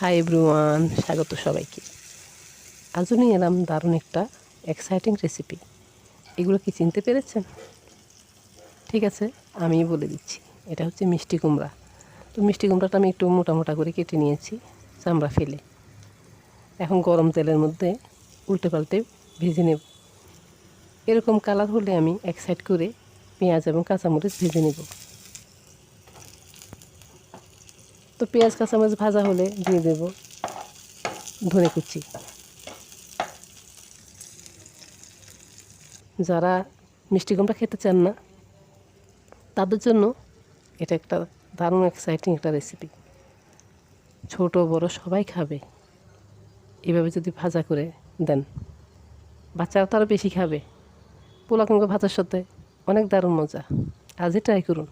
Hi everyone স্বাগত সবাইকে। আজও নিয়ে এলাম দারুণ একটা এক্সাইটিং রেসিপি এগুলো কি চিনতে পেরেছেন? ঠিক আছে আমি বলে দিচ্ছি। এটা হচ্ছে মিষ্টি কুমড়া। তো মিষ্টি কুমড়াটা আমি একটু মোটা মোটা করে কেটে নিয়েছি, চামড়া ফেলে। এখন গরম তেলের মধ্যে উল্টে পাল্টে ভেজে নেব। এরকম কালার হলে আমি এক সাইড করে পেঁয়াজ এবং কাঁচামরিচ ভেজে নেব। তো পেঁয়াজ, কাঁচামরিচ ভাজা হলে দিয়ে দেব ধনে কুচি। যারা মিষ্টি কুমড়া খেতে চান না, তাদের জন্য এটা একটা দারুণ এক্সাইটিং একটা রেসিপি ছোট, বড় সবাই খাবে। এভাবে যদি ভাজা করে দেন, বাচ্চারা তো আরও বেশি খাবে। পোলা কুমড়ো ভাজার সাথে অনেক দারুণ মজা। আজই ট্রাই করুন।